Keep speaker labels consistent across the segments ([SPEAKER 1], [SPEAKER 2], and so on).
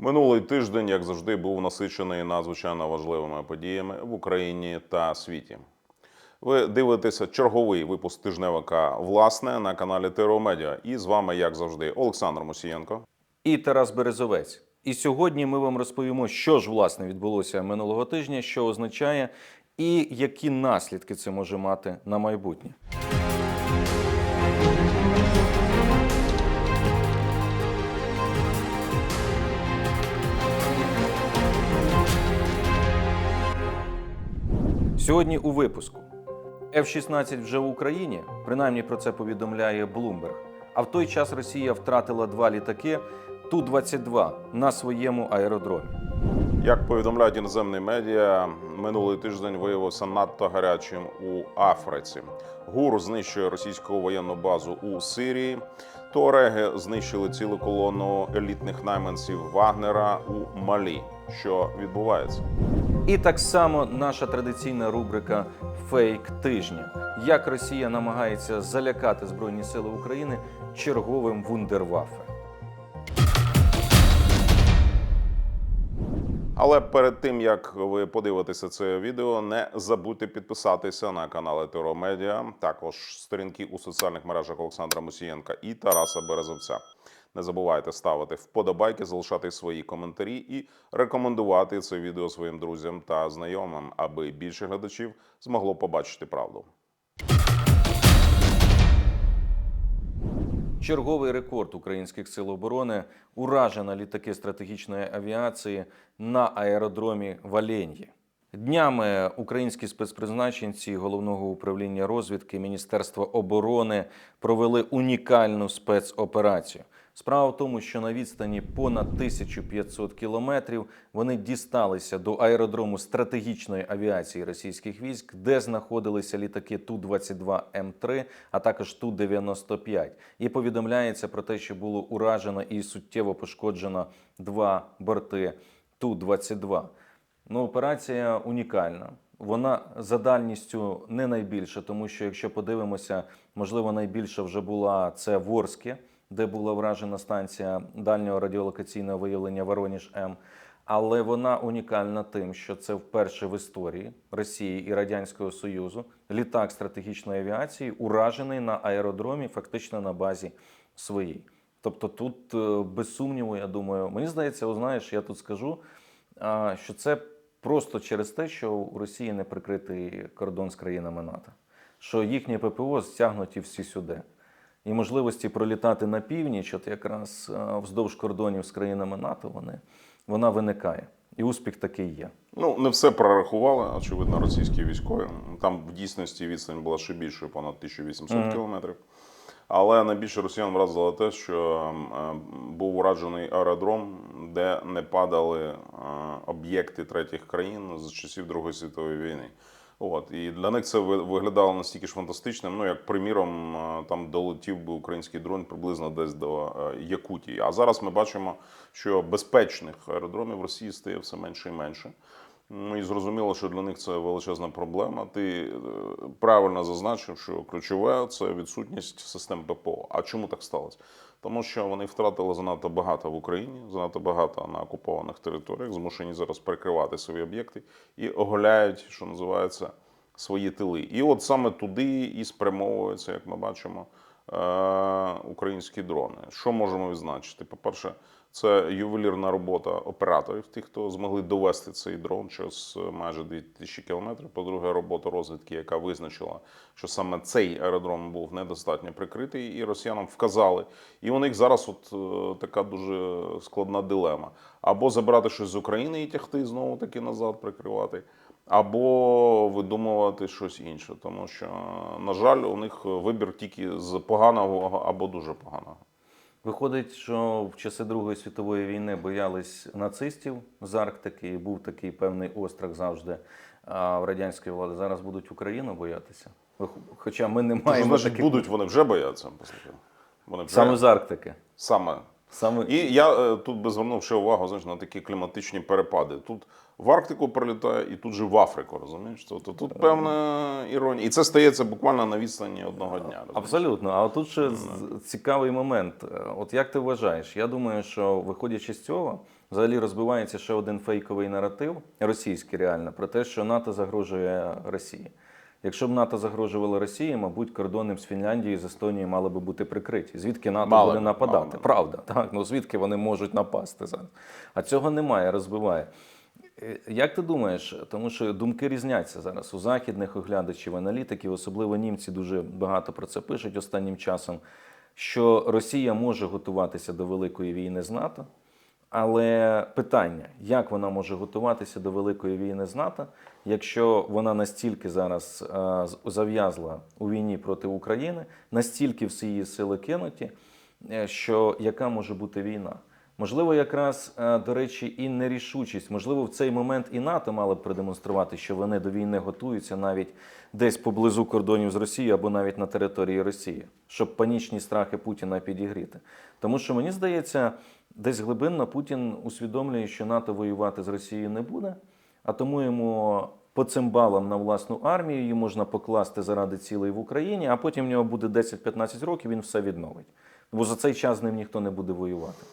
[SPEAKER 1] Минулий тиждень, як завжди, був насичений надзвичайно важливими подіями в Україні та світі. Ви дивитеся черговий випуск тижневика власне на каналі Теро Медіа. І з вами, як завжди, Олександр Мусієнко.
[SPEAKER 2] і Тарас Березовець. І сьогодні ми вам розповімо, що ж власне відбулося минулого тижня, що означає, і які наслідки це може мати на майбутнє. Сьогодні у випуску F-16 вже в Україні, принаймні про це повідомляє Bloomberg. А в той час Росія втратила два літаки Ту-22 на своєму аеродромі.
[SPEAKER 1] Як повідомляють іноземні медіа, минулий тиждень виявився надто гарячим у Африці. ГУР знищує російську воєнну базу у Сирії. Туареги знищили цілу колону елітних найманців Вагнера у Малі. Що відбувається?
[SPEAKER 2] І так само наша традиційна рубрика Фейк тижня. Як Росія намагається залякати Збройні Сили України черговим вундервафе.
[SPEAKER 1] Але перед тим як ви подивитеся це відео, не забудьте підписатися на канал Етеро Медіа, також сторінки у соціальних мережах Олександра Мусієнка і Тараса Березовця. Не забувайте ставити вподобайки, залишати свої коментарі і рекомендувати це відео своїм друзям та знайомим, аби більше глядачів змогло побачити правду.
[SPEAKER 2] Черговий рекорд українських сил оборони уражено літаки стратегічної авіації на аеродромі Валеньї. Днями українські спецпризначенці головного управління розвідки Міністерства оборони провели унікальну спецоперацію. Справа в тому, що на відстані понад 1500 кілометрів вони дісталися до аеродрому стратегічної авіації російських військ, де знаходилися літаки Ту-22 М3, а також Ту-95. І повідомляється про те, що було уражено і суттєво пошкоджено два борти Ту-22. Ну, операція унікальна. Вона за дальністю не найбільша, тому що якщо подивимося, можливо, найбільша вже була це в Орскі, де була вражена станція дальнього радіолокаційного виявлення Вороніж М. Але вона унікальна тим, що це вперше в історії Росії і Радянського Союзу літак стратегічної авіації уражений на аеродромі, фактично на базі своїй. Тобто, тут е, без сумніву, я думаю, мені здається, знаєш, я тут скажу, що це просто через те, що у Росії не прикритий кордон з країнами НАТО, що їхні ППО стягнуті всі сюди. І можливості пролітати на північ, от якраз вздовж кордонів з країнами НАТО, вони, вона виникає. І успіх такий є.
[SPEAKER 1] Ну, не все прорахували, очевидно, російські військові. Там в дійсності відстань була ще більшою, понад 1800
[SPEAKER 2] Мгм.
[SPEAKER 1] кілометрів. Але найбільше росіян вразило те, що е, був уражений аеродром, де не падали е, об'єкти третіх країн з часів Другої світової війни. От і для них це ви- виглядало настільки ж фантастичним. Ну як приміром, е, там долетів би український дрон приблизно десь до е, Якутії. А зараз ми бачимо, що безпечних аеродромів в Росії стає все менше і менше. Ну і зрозуміло, що для них це величезна проблема. Ти е, правильно зазначив, що ключове це відсутність систем ППО. А чому так сталося? Тому що вони втратили занадто багато в Україні, занадто багато на окупованих територіях, змушені зараз перекривати свої об'єкти і оголяють, що називається, свої тили. І от саме туди і спрямовуються, як ми бачимо, українські дрони. Що можемо відзначити? По-перше, це ювелірна робота операторів, тих, хто змогли довести цей дрон через майже 2000 кілометрів. По-друге, робота розвідки, яка визначила, що саме цей аеродром був недостатньо прикритий, і росіянам вказали. І у них зараз от е, така дуже складна дилема: або забрати щось з України і тягти знову таки назад, прикривати. Або видумувати щось інше, тому що, на жаль, у них вибір тільки з поганого або дуже поганого.
[SPEAKER 2] Виходить, що в часи Другої світової війни боялись нацистів з Арктики, і був такий певний острах завжди а в радянської влади. Зараз будуть Україну боятися. Хоча ми не маємо
[SPEAKER 1] значить
[SPEAKER 2] таких
[SPEAKER 1] будуть, вони вже бояться. Вони вже
[SPEAKER 2] саме з Арктики.
[SPEAKER 1] саме
[SPEAKER 2] Саме
[SPEAKER 1] І я е, тут би звернув ще увагу знаєш, на такі кліматичні перепади. Тут в Арктику прилітає, і тут же в Африку, розумієш? Тобто тут певна іронія. І це стається буквально на відстані одного дня. розумієш?
[SPEAKER 2] Абсолютно. А тут ще з- цікавий момент. Е, От як ти вважаєш? Я думаю, що виходячи з цього, взагалі розбивається ще один фейковий наратив, російський реально, про те, що НАТО загрожує Росії. Якщо б НАТО загрожувало Росії, мабуть, кордони з Фінляндією з Естонією мали би бути прикриті. Звідки НАТО
[SPEAKER 1] Мали
[SPEAKER 2] буде нападати?
[SPEAKER 1] мали.
[SPEAKER 2] Правда, так ну звідки вони можуть напасти зараз? А цього немає, розбиває. Е, Як ти думаєш, тому що думки різняться зараз у західних оглядачів, аналітиків, особливо німці дуже багато про це пишуть останнім часом, що Росія може готуватися до великої війни з НАТО, але питання, як вона може готуватися до великої війни з НАТО, якщо вона настільки зараз е, зав'язла у війні проти України, настільки всі її сили кинуті, е, що яка може бути війна? Можливо, якраз е, до речі, і нерішучість. Можливо, в цей момент і НАТО мали б продемонструвати, що вони до війни готуються навіть десь поблизу кордонів з Росією або навіть на території Росії, щоб панічні страхи Путіна підігріти. Тому що мені здається, десь глибинно Путін усвідомлює, що НАТО воювати з Росією не буде, а тому йому по цим балам на власну армію її можна покласти заради цілей в Україні, а потім в нього буде 10-15 років, він все відновить. Бо за цей час з ним ніхто не буде воювати.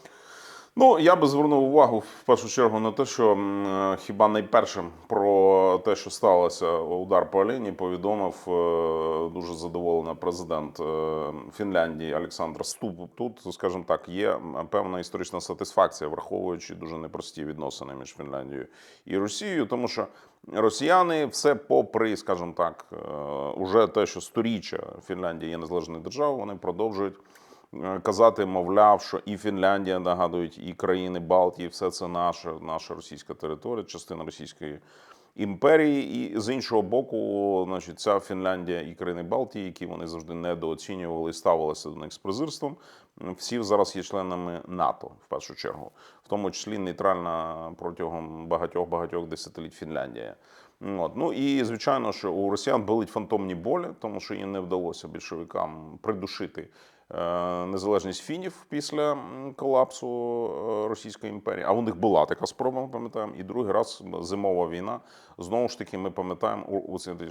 [SPEAKER 1] Ну, я би звернув увагу в першу чергу на те, що е, хіба найпершим про те, що сталося удар по Олені, повідомив е, дуже задоволений президент е, Фінляндії Олександр Ступ. Тут, скажімо так, є певна історична сатисфакція, враховуючи дуже непрості відносини між Фінляндією і Росією, тому що росіяни все попри, скажімо так, уже те, що сторіччя Фінляндія є незалежною державою, вони продовжують казати, мовляв, що і Фінляндія нагадують, і країни Балтії, все це наша, наша російська територія, частина Російської імперії. І з іншого боку, значить, ця Фінляндія і країни Балтії, які вони завжди недооцінювали і ставилися до них з презирством, всі зараз є членами НАТО в першу чергу, в тому числі нейтральна протягом багатьох багатьох десятиліть Фінляндія. От. Ну і звичайно, що у росіян болить фантомні болі, тому що їм не вдалося більшовикам придушити е, незалежність фінів після колапсу е, Російської імперії. А у них була така спроба, ми пам'ятаємо. І другий раз зимова війна. Знову ж таки, ми пам'ятаємо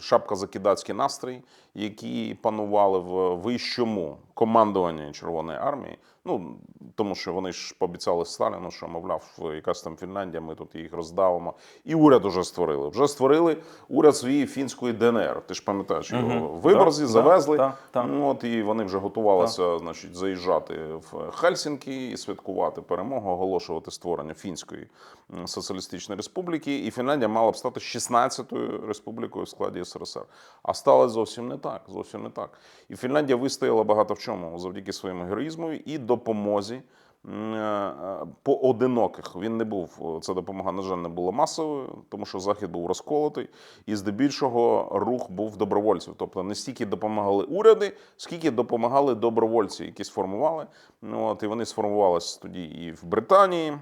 [SPEAKER 1] шапка закидацький настрій, які панували в вищому командуванні Червоної армії. Ну тому що вони ж пообіцяли Сталіну, що мовляв, якась там Фінляндія, ми тут їх роздавимо. І уряд уже створили. Вже створили уряд своєї фінської ДНР. Ти ж пам'ятаєш його в Виборзі,
[SPEAKER 2] Да,
[SPEAKER 1] завезли.
[SPEAKER 2] да, да.
[SPEAKER 1] Ну, От і вони вже готувалися, значить, заїжджати в Хельсінкі і святкувати перемогу, оголошувати створення фінської соціалістичної республіки. І Фінляндія мала б стати 16-ю республікою в складі СРСР. А сталося зовсім не так. Зовсім не так. І Фінляндія вистояла багато в чому завдяки своєму героїзму і допомозі. М, е, Поодиноких він не був. Ця допомога, на жаль, не була масовою, тому що захід був розколотий, і здебільшого рух був добровольців. Тобто не стільки допомагали уряди, скільки допомагали добровольці, які сформували. Ну, От і вони сформувалися тоді і в Британії.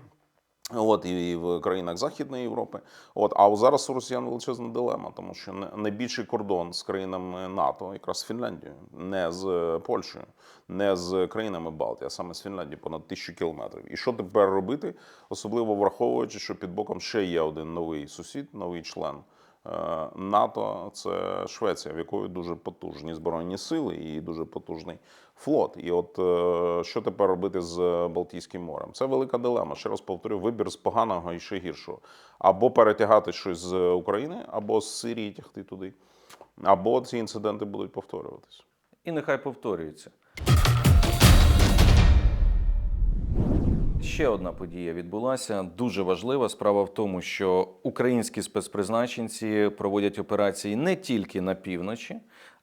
[SPEAKER 1] От і в країнах Західної Європи. От а зараз у росіян величезна дилема, тому що найбільший кордон з країнами НАТО якраз з Фінляндією, не з Польщею, не з країнами Балтії, а саме з Фінляндії, понад тисячу кілометрів. І що тепер робити, особливо враховуючи, що під боком ще є один новий сусід, новий член. Е, НАТО це Швеція, в якої дуже потужні збройні сили і дуже потужний флот. І от е, що тепер робити з Балтійським морем? Це велика дилема. Ще раз повторю, вибір з поганого і ще гіршого. Або перетягати щось з України, або з Сирії тягти туди, або ці інциденти будуть повторюватися.
[SPEAKER 2] І нехай повторюється. Ще одна подія відбулася дуже важлива. Справа в тому, що українські спецпризначенці проводять операції не тільки на півночі,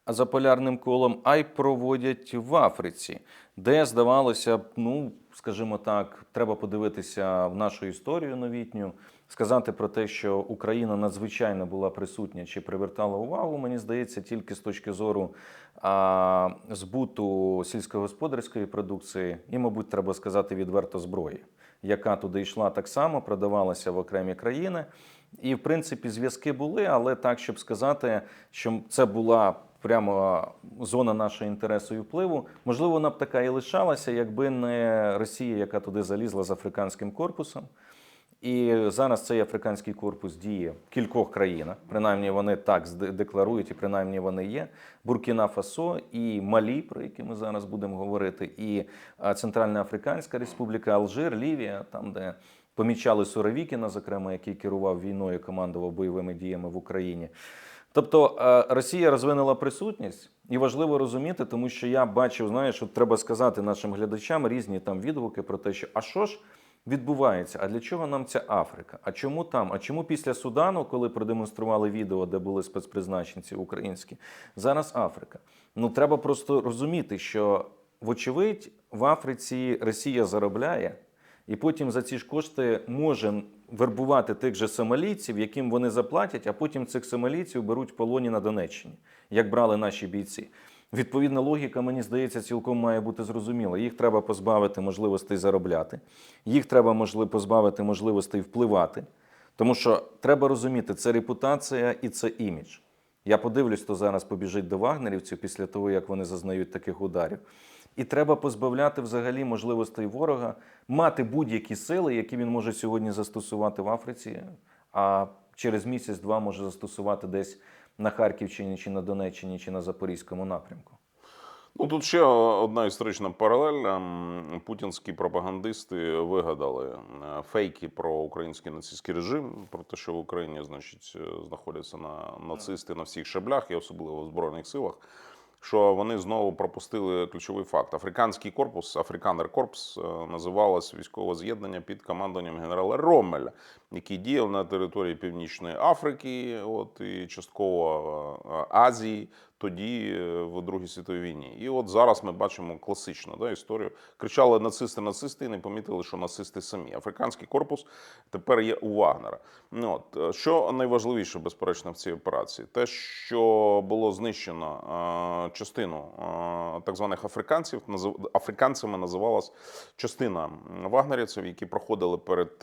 [SPEAKER 2] а за полярним колом, а й проводять в Африці, де здавалося б, ну скажімо так, треба подивитися в нашу історію новітню, сказати про те, що Україна надзвичайно була присутня чи привертала увагу. Мені здається, тільки з точки зору а, збуту сільськогосподарської продукції, і, мабуть, треба сказати відверто зброї, яка туди йшла так само, продавалася в окремі країни. І, в принципі, зв'язки були, але так, щоб сказати, що це була прямо зона нашого інтересу і впливу. Можливо, вона б така і лишалася, якби не Росія, яка туди залізла з африканським корпусом. І зараз цей африканський корпус діє в кількох країнах. Принаймні вони так декларують, і принаймні вони є. Буркіна Фасо і Малі, про які ми зараз будемо говорити, і Центральна Африканська Республіка, Алжир, Лівія, там, де помічали Суровікіна, зокрема, який керував війною, командував бойовими діями в Україні. Тобто Росія розвинула присутність, і важливо розуміти, тому що я бачив, знаєш, от треба сказати нашим глядачам різні там відгуки про те, що а що ж відбувається? А для чого нам ця Африка? А чому там? А чому після Судану, коли продемонстрували відео, де були спецпризначенці українські, зараз Африка? Ну треба просто розуміти, що вочевидь в Африці Росія заробляє. І потім за ці ж кошти може вербувати тих же сомалійців, яким вони заплатять, а потім цих сомалійців беруть в полоні на Донеччині, як брали наші бійці. Відповідна логіка, мені здається, цілком має бути зрозуміла. Їх треба позбавити можливостей заробляти, їх треба можливо, позбавити можливостей впливати. Тому що треба розуміти, це репутація і це імідж. Я подивлюсь, хто зараз побіжить до вагнерівців після того, як вони зазнають таких ударів. І треба позбавляти взагалі можливостей ворога мати будь-які сили, які він може сьогодні застосувати в Африці, а через місяць-два може застосувати десь на Харківщині, чи на Донеччині, чи на Запорізькому напрямку.
[SPEAKER 1] Ну тут ще одна історична паралель. Ем, Путінські пропагандисти вигадали е, фейки про український нацистський режим, про те, що в Україні, значить, е, знаходяться на нацисти на всіх шаблях, і особливо в збройних силах. Що вони знову пропустили ключовий факт: африканський корпус, Африканер Корпс, е, називалось військове з'єднання під командуванням генерала Роммеля, який діяв на території Північної Африки, от і частково е, Азії, тоді е, в Другій світовій війні. І от зараз ми бачимо класичну да, історію. Кричали нацисти, нацисти, і не помітили, що нацисти самі. Африканський корпус тепер є у Вагнера. Ну, от е, що найважливіше, безперечно, в цій операції, те, що було знищено частину так званих африканців, африканцями називалась частина вагнерівців, які проходили перед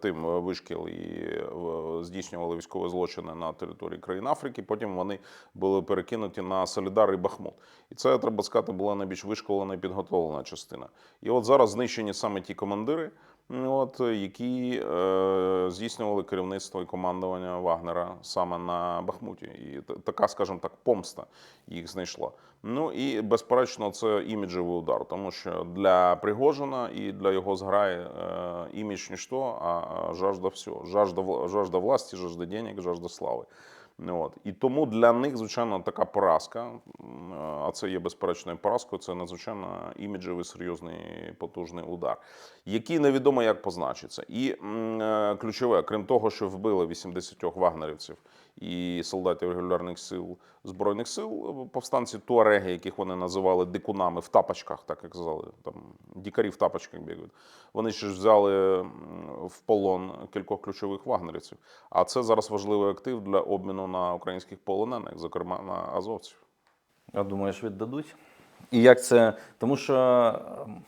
[SPEAKER 1] тим вишкіл і е, здійснювали військові злочини на території країн Африки. Потім вони були перекинуті на Солідар і Бахмут. І це треба сказати, була найбільш вишколена і підготовлена частина. І от зараз знищені саме ті командири. От які е, здійснювали керівництво і командування Вагнера саме на Бахмуті, і така, скажімо так, помста їх знайшла. Ну і безперечно, це іміджевий удар, тому що для Пригожина і для його зграї е, імідж ніщо, а жажда всього. Жажда, жажда власті, жажда денег, жажда слави. От. І тому для них, звичайно, така поразка, а це є безперечною поразкою, це надзвичайно іміджевий, серйозний, потужний удар, який невідомо як позначиться. І е, ключове, крім того, що вбили 80 вагнерівців і солдатів регулярних сил Збройних сил, повстанці Туареги, яких вони називали дикунами в тапочках, так як казали, там дікарі в тапочках бігають. Вони ще ж взяли в полон кількох ключових вагнерівців. А це зараз важливий актив для обміну на українських полонених, зокрема на азовців.
[SPEAKER 2] А думаєш, віддадуть? І як це? Тому що ем,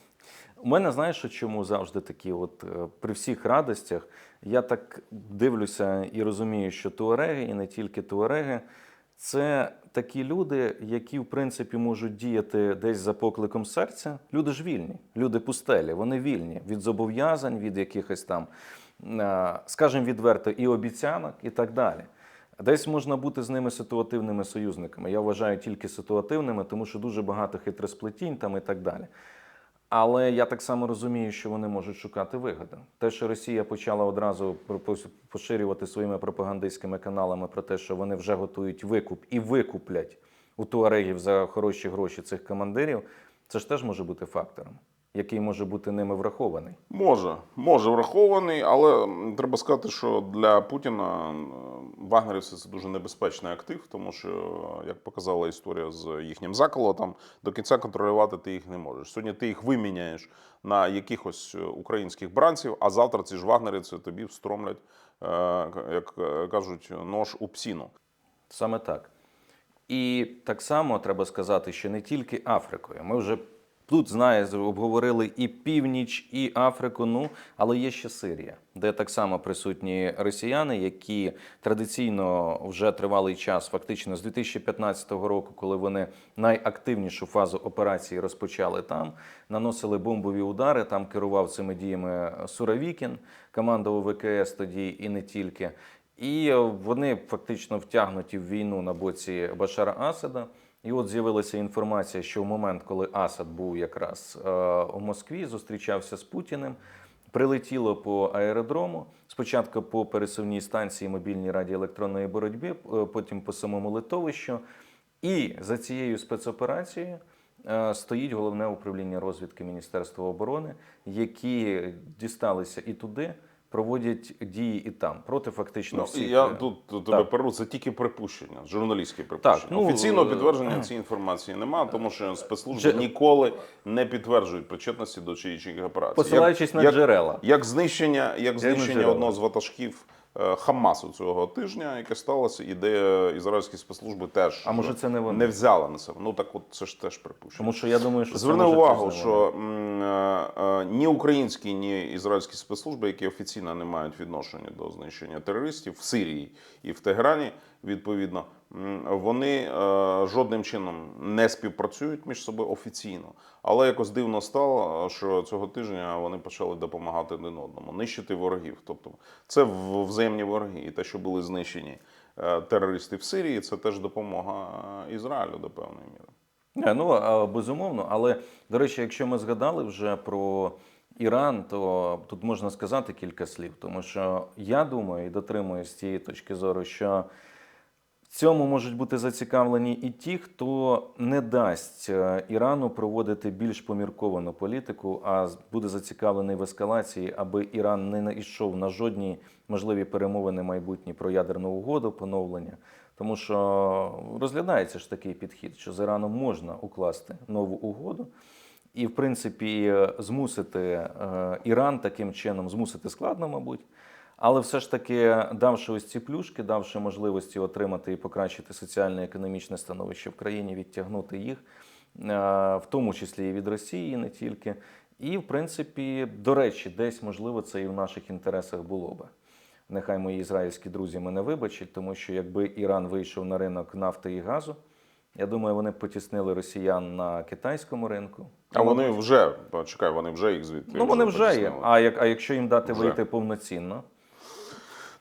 [SPEAKER 2] у мене, знаєш, чому завжди такі, от е, при всіх радостях, я так дивлюся і розумію, що туареги, і не тільки туареги, це такі люди, які, в принципі, можуть діяти десь за покликом серця. Люди ж вільні, люди пустелі, вони вільні від зобов'язань, від якихось там, е, скажімо відверто, і обіцянок, і так далі. Десь можна бути з ними ситуативними союзниками. Я вважаю тільки ситуативними, тому що дуже багато хитросплетінь там і так далі. Але я так само розумію, що вони можуть шукати вигоди. Те, що Росія почала одразу поширювати своїми пропагандистськими каналами про те, що вони вже готують викуп і викуплять у туарегів за хороші гроші цих командирів, це ж теж може бути фактором, який може бути ними врахований.
[SPEAKER 1] Може, може врахований, але треба сказати, що для Путіна вагнерівці це дуже небезпечний актив, тому що, як показала історія з їхнім заколотом, до кінця контролювати ти їх не можеш. Сьогодні ти їх виміняєш на якихось е, українських бранців, а завтра ці ж вагнерівці тобі встромлять, е, як е, кажуть, нож у псіну.
[SPEAKER 2] Саме так. І так само треба сказати, що не тільки Африкою. Ми вже Тут знає, обговорили і північ, і Африку. Ну але є ще Сирія, де так само присутні росіяни, які традиційно вже тривалий час, фактично з 2015 року, коли вони найактивнішу фазу операції розпочали там, наносили бомбові удари. Там керував цими діями Суровікін, командував ВКС тоді і не тільки. І вони фактично втягнуті в війну на боці Башара Асада. І от з'явилася інформація, що в момент, коли Асад був якраз е, у Москві, зустрічався з Путіним, прилетіло по аеродрому. Спочатку по пересувній станції мобільній радіоелектронної боротьби, е, потім по самому литовищу. І за цією спецоперацією е, стоїть головне управління розвідки Міністерства оборони, які дісталися і туди, проводять дії і там проти фактично
[SPEAKER 1] Ну,
[SPEAKER 2] всіх.
[SPEAKER 1] я
[SPEAKER 2] тут
[SPEAKER 1] тут тебе
[SPEAKER 2] Так.
[SPEAKER 1] перу, це тільки припущення, журналістські припущення.
[SPEAKER 2] ну,
[SPEAKER 1] Офіційного
[SPEAKER 2] е,
[SPEAKER 1] підтвердження цієї інформації немає, тому що спецслужби
[SPEAKER 2] Же-
[SPEAKER 1] ніколи не підтверджують причетності до чиїх операцій.
[SPEAKER 2] Посилаючись на
[SPEAKER 1] як,
[SPEAKER 2] джерела.
[SPEAKER 1] Як знищення, як знищення одного з ватажків е, Хамасу цього тижня, яке сталося, і де ізраїльські спецслужби теж
[SPEAKER 2] А може, це не вони?
[SPEAKER 1] не взяли на себе. Ну так от це ж теж припущено.
[SPEAKER 2] Тому що я думаю, що
[SPEAKER 1] Зверни увагу, що е, е, ні українські, ні ізраїльські спецслужби, які офіційно не мають відношення до знищення терористів в Сирії і в Тегерані, відповідно, вони е, жодним чином не співпрацюють між собою офіційно. Але якось дивно стало, що цього тижня вони почали допомагати один одному, нищити ворогів. Тобто це взаємні вороги. І те, що були знищені е, терористи в Сирії, це теж допомога е, Ізраїлю до певної міри.
[SPEAKER 2] Не, ну безумовно, але до речі, якщо ми згадали вже про Іран, то тут можна сказати кілька слів, тому що я думаю і дотримуюсь цієї точки зору, що цьому можуть бути зацікавлені і ті, хто не дасть е, Ірану проводити більш помірковану політику, а буде зацікавлений в ескалації, аби Іран не йшов на жодні можливі перемовини майбутні про ядерну угоду, поновлення. Тому що розглядається ж такий підхід, що з Іраном можна укласти нову угоду. І, в принципі, змусити е, Іран таким чином змусити складно, мабуть. Але все ж таки, давши ось ці плюшки, давши можливості отримати і покращити соціально-економічне становище в країні, відтягнути їх, е, в тому числі і від Росії, і не тільки. І, в принципі, до речі, десь можливо це і в наших інтересах було би. Нехай мої ізраїльські друзі мене вибачать, тому що якби Іран вийшов на ринок нафти і газу, я думаю, вони б потіснили росіян на китайському ринку.
[SPEAKER 1] А вони вже почекай, вони вже їх звідти.
[SPEAKER 2] Ну, вони вже є. А, як, а якщо їм дати
[SPEAKER 1] Вже.
[SPEAKER 2] вийти повноцінно,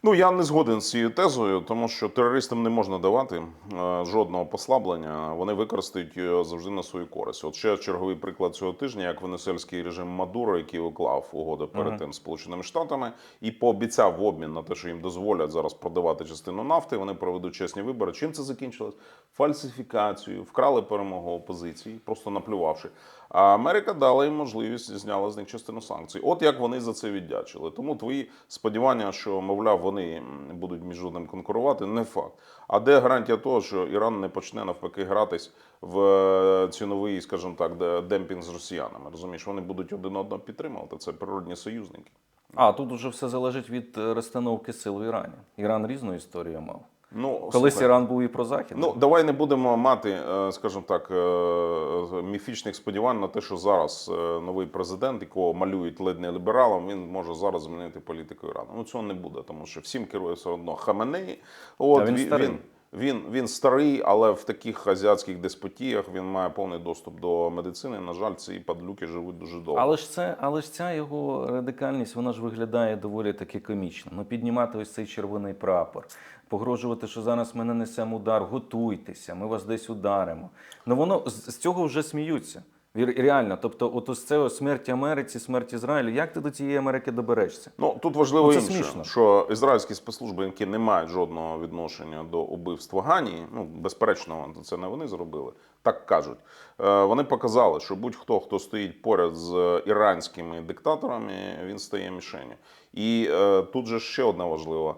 [SPEAKER 1] Ну я не згоден з цією тезою, тому що терористам не можна давати е, жодного послаблення. Вони використають його завжди на свою користь. От ще черговий приклад цього тижня, як венесуельський режим Мадуро, який уклав угоду перед тим Сполученими Штатами і пообіцяв в обмін на те, що їм дозволять зараз продавати частину нафти. Вони проведуть чесні вибори. Чим це закінчилось? Фальсифікацією, вкрали перемогу опозиції, просто наплювавши. А Америка дала їм можливість зняла з них частину санкцій. От як вони за це віддячили. Тому твої сподівання, що мовляв вони будуть між одним конкурувати, не факт. А де гарантія того, що Іран не почне навпаки гратись в е, ціновий, скажімо так, де- демпінг з росіянами? Розумієш, вони будуть один одного підтримувати. Це природні союзники.
[SPEAKER 2] а тут уже все залежить від е, розстановки сил в Ірані. Іран різну історію мав.
[SPEAKER 1] Ну
[SPEAKER 2] Колись
[SPEAKER 1] слухай,
[SPEAKER 2] Іран був і про захід.
[SPEAKER 1] Ну, давай не будемо мати, е, скажімо так, е, міфічних сподівань на те, що зараз е, новий президент, якого малюють ледь не лібералом, він може зараз змінити політику Ірану. Ну цього не буде, тому що всім керує все одно Хаменеї. От
[SPEAKER 2] він старий.
[SPEAKER 1] він, він, він старий, але в таких азіатських деспотіях він має повний доступ до медицини. На жаль, ці падлюки живуть дуже довго.
[SPEAKER 2] Але ж це, але ж ця його радикальність, вона ж виглядає доволі таки комічно. Ну, піднімати ось цей червоний прапор, погрожувати, що зараз ми нанесемо удар, готуйтеся, ми вас десь ударимо. Ну воно з, з цього вже сміються. Реально, тобто, от ось це смерть Америці, смерть Ізраїлю. Як ти до цієї Америки доберешся?
[SPEAKER 1] Ну тут важливо
[SPEAKER 2] Ну, це
[SPEAKER 1] інше,
[SPEAKER 2] смішно.
[SPEAKER 1] що ізраїльські спецслужби, які не мають жодного відношення до убивства Гані, ну безперечно, це не вони зробили, так кажуть. Е, Вони показали, що будь-хто, хто стоїть поряд з іранськими диктаторами, він стає мішенью. І е, тут же ще одна важлива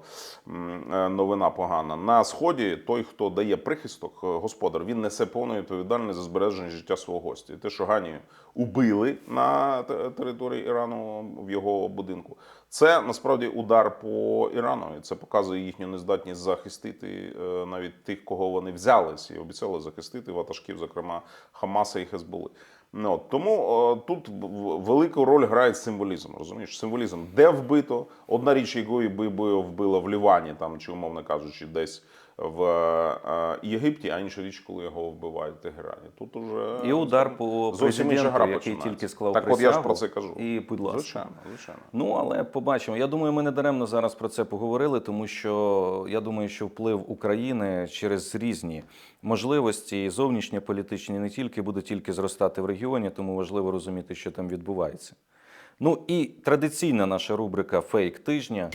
[SPEAKER 1] е, новина погана. На сході той, хто дає прихисток, е, господар, він несе повну відповідальність за збереження життя свого гостя. І те, що Ганію убили на території Ірану в його будинку, це насправді удар по Ірану. І це показує їхню нездатність захистити е, навіть тих, кого вони взялись і обіцяли захистити ватажків, зокрема Хамаса і Хезболи. Ну, тому о, тут велику роль грає символізм. Розумієш? Символізм, де вбито. Одна річ, якої би вбила в Лівані, там чи умовно кажучи, десь в е, Єгипті, а інша річ, коли його вбивають в Тегерані. Тут уже
[SPEAKER 2] І удар по
[SPEAKER 1] зовсім інша гра
[SPEAKER 2] який тільки склав
[SPEAKER 1] Так, от я ж про це кажу.
[SPEAKER 2] І, будь ласка.
[SPEAKER 1] Звичайно, звичайно.
[SPEAKER 2] Ну, але побачимо. Я думаю, ми не даремно зараз про це поговорили, тому що я думаю, що вплив України через різні можливості, і зовнішньополітичні не тільки буде тільки зростати в регіоні, тому важливо розуміти, що там відбувається. Ну і традиційна наша рубрика Фейк тижня.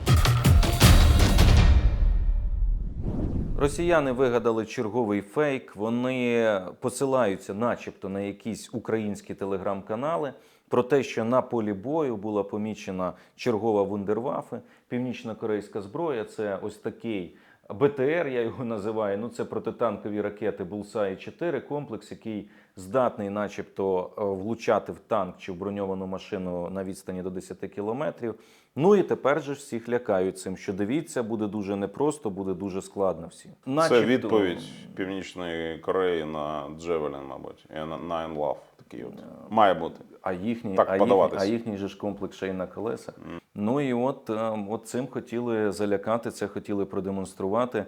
[SPEAKER 2] Росіяни вигадали черговий фейк. Вони посилаються, начебто, на якісь українські телеграм-канали про те, що на полі бою була помічена чергова вундервафи, північно-корейська зброя. Це ось такий БТР, я його називаю. Ну це протитанкові ракети Булсай 4 комплекс, який здатний, начебто, е, влучати в танк чи в броньовану машину на відстані до 10 кілометрів. Ну і тепер же всіх лякають цим, що дивіться, буде дуже непросто, буде дуже складно всім.
[SPEAKER 1] Це відповідь Північної Кореї на Джевелін, мабуть, і на Love. Такий от. Має бути.
[SPEAKER 2] А їхній,
[SPEAKER 1] Так
[SPEAKER 2] а, їхній, а їхній же ж комплекс ще й на колесах. Ну і от, е, от цим хотіли залякати, це хотіли продемонструвати.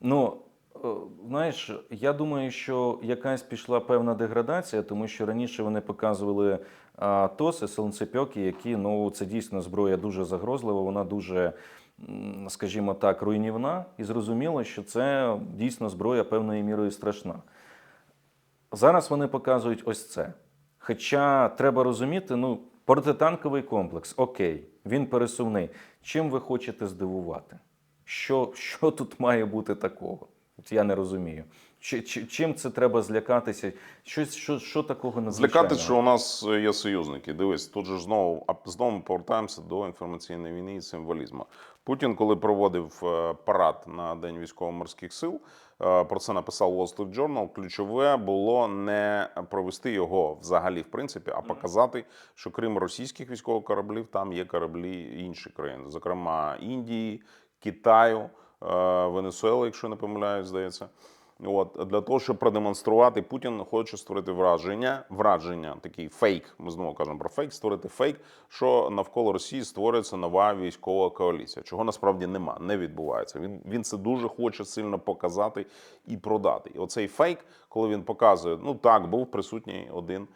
[SPEAKER 2] Ну, знаєш, я думаю, що якась пішла певна деградація, тому що раніше вони показували а, тоси, сонцепьоки, які ну це дійсно зброя дуже загрозлива, вона дуже, скажімо так, руйнівна, і зрозуміло, що це дійсно зброя певною мірою страшна. Зараз вони показують ось це. Хоча треба розуміти, ну, протитанковий комплекс, окей, він пересувний. Чим ви хочете здивувати? Що, що тут має бути такого? От я не розумію. Чи, чи, чим це треба злякатися? Щось, що, що такого надзвичайного?
[SPEAKER 1] Злякати, що у нас є союзники. Дивись, тут же знову, знову ми повертаємося до інформаційної війни і символізму. Путін, коли проводив е, парад на День військово-морських сил, е, про це написав Wall Street Journal, Ключове було не провести його взагалі, в принципі, а показати, що крім російських військових кораблів, там є кораблі інших країн, зокрема Індії, Китаю, е, Венесуели, якщо не помиляюсь, здається. От для того, щоб продемонструвати, Путін хоче створити враження, враження, такий фейк. Ми знову кажемо про фейк, створити фейк, що навколо Росії створюється нова військова коаліція, чого насправді нема, не відбувається. Він він це дуже хоче сильно показати і продати. І оцей фейк, коли він показує, ну так, був присутній один.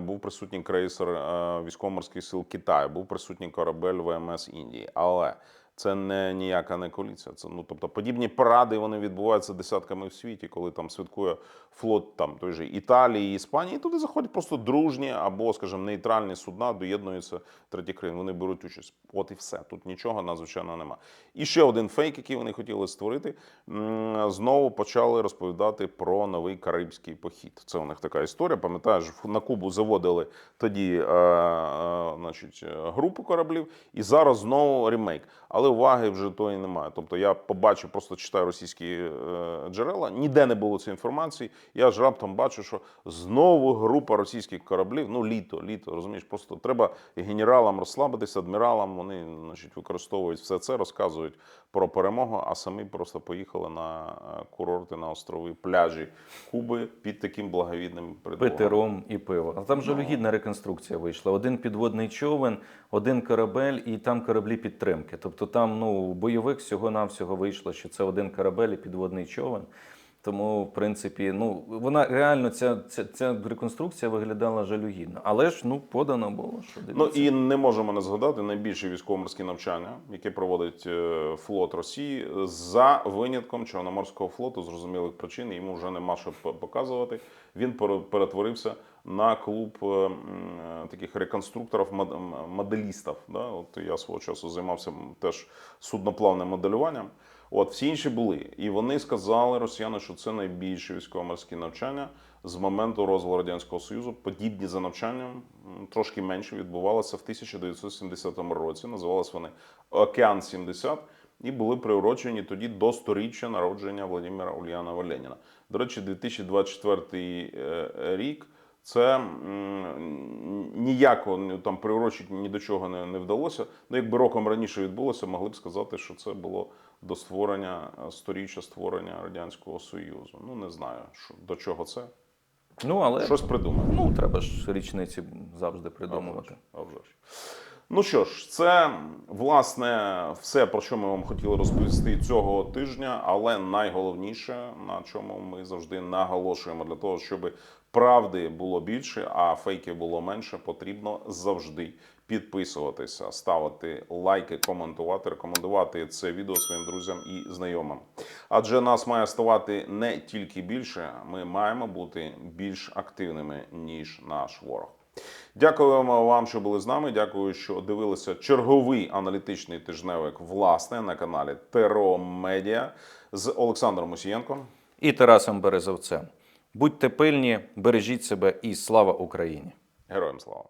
[SPEAKER 1] Був присутній крейсер е, військово-морських сил Китаю, був присутній корабель ВМС Індії. Але це не ніяка не коаліція. Це ну тобто подібні паради вони відбуваються десятками в світі, коли там святкує флот там той же Італії, Іспанії. І туди заходять просто дружні або, скажімо, нейтральні судна, доєднуються треті країни. Вони беруть участь. От і все. Тут нічого надзвичайно нема. І ще один фейк, який вони хотіли створити. Знову почали розповідати про новий карибський похід. Це у них така історія. Пам'ятаєш, на Кубу заводили тоді е, е, значить, е, групу кораблів, і зараз знову ремейк. Але уваги вже тої немає. Тобто я побачив, просто читаю російські е, джерела. Ніде не було цієї інформації. Я ж раптом бачу, що знову група російських кораблів. Ну, літо, літо, розумієш, просто треба генералам розслабитися, адміралам. Вони значить, використовують все це, розказують про перемогу, а самі просто поїхали на е, курорти, на острови, пляжі Куби під таким благовідним предлогом.
[SPEAKER 2] Пити ром і пиво. А там жалюгідна реконструкція вийшла. Один підводний човен, один корабель і там кораблі підтримки. Тобто там ну, бойовик всього-навсього вийшло, що це один корабель і підводний човен. Тому, в принципі, ну вона реально ця, ця, ця реконструкція виглядала жалюгідно. Але ж ну подано було, що
[SPEAKER 1] Ну і не можемо не згадати найбільші військово-морські навчання, які проводить е, флот Росії за винятком Чорноморського флоту, зрозумілих причин. Йому вже нема що по- показувати. Він пере- перетворився на клуб е, е, таких реконструкторів, мод- моделістів. Да? От я свого часу займався теж судноплавним моделюванням. От всі інші були, і вони сказали росіяни, що це найбільші військово-морські навчання з моменту розвалу радянського союзу. Подібні за навчанням трошки менше відбувалися в 1970 році. Називалися вони Океан 70 і були приурочені тоді до сторіччя народження Владимира Ульянова Леніна. До речі, 2024 е, рік. Це ніяко там приурочити ні до чого не, не вдалося. Ну, якби роком раніше відбулося, могли б сказати, що це було до створення е, сторіччя створення радянського союзу. Ну не знаю, що до чого це.
[SPEAKER 2] Ну, але
[SPEAKER 1] Щось придумати.
[SPEAKER 2] ну, треба ж річниці завжди придумувати.
[SPEAKER 1] А вже ж. Ну що ж, це власне все, про що ми вам хотіли розповісти цього тижня, але найголовніше, на чому ми завжди наголошуємо, для того, щоб правди було більше, а фейків було менше, потрібно завжди підписуватися, ставити лайки, коментувати, рекомендувати це відео своїм друзям і знайомим. Адже нас має ставати не тільки більше, ми маємо бути більш активними ніж наш ворог. Дякуємо вам, що були з нами. Дякую, що дивилися черговий аналітичний тижневик власне на каналі Теро Медіа з Олександром Мусієнком.
[SPEAKER 2] І Тарасом Березовцем. Будьте пильні, бережіть себе і слава Україні!
[SPEAKER 1] Героям слава!